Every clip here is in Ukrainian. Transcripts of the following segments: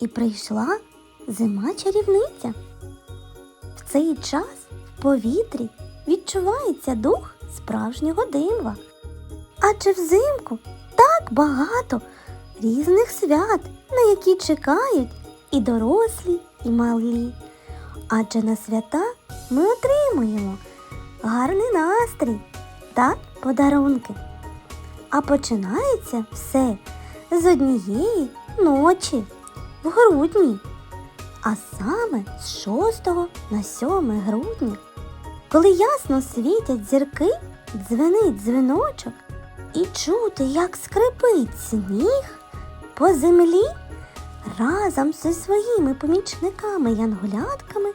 і прийшла зима чарівниця. В цей час в повітрі відчувається дух справжнього дива. Адже взимку так багато різних свят, на які чекають і дорослі, і малі. Адже на свята ми отримуємо гарний настрій та подарунки. А починається все з однієї ночі в грудні, а саме з 6 на 7 грудня, коли ясно світять зірки, дзвенить дзвіночок, і чути, як скрипить сніг по землі, разом зі своїми помічниками янголятками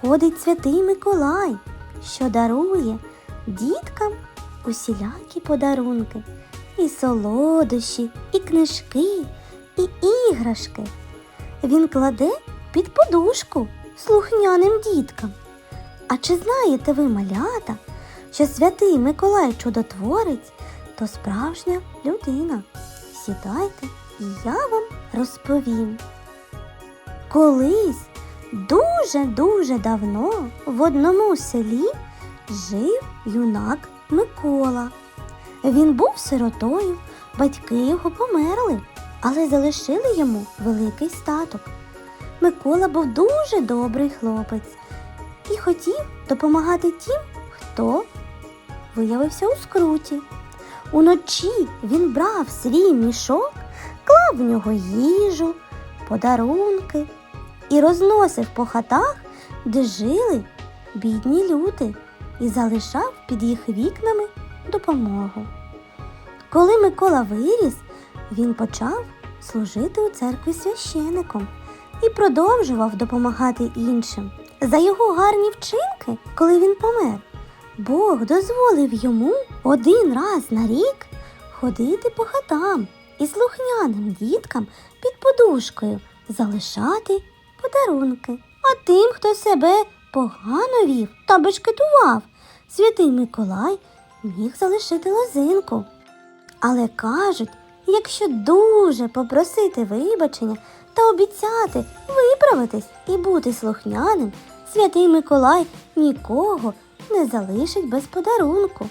ходить святий Миколай, що дарує діткам усілякі подарунки, і солодощі, і книжки, і іграшки. Він кладе під подушку слухняним діткам. А чи знаєте ви, малята, що святий Миколай Чудотворець то справжня людина? Сідайте, і я вам розповім. Колись дуже-дуже давно в одному селі жив юнак Микола. Він був сиротою, батьки його померли, але залишили йому великий статок. Микола був дуже добрий хлопець і хотів допомагати тим, хто виявився у скруті. Уночі він брав свій мішок, клав в нього їжу, подарунки і розносив по хатах, де жили бідні люди, і залишав під їх вікнами допомогу. Коли Микола виріс, він почав служити у церкві священиком і продовжував допомагати іншим. За його гарні вчинки, коли він помер, Бог дозволив йому один раз на рік ходити по хатам і слухняним діткам під подушкою залишати подарунки. А тим, хто себе погано вів та бешкетував, святий Миколай міг залишити лозинку. Але кажуть, якщо дуже попросити вибачення та обіцяти виправитись і бути слухняним, святий Миколай нікого не залишить без подарунку.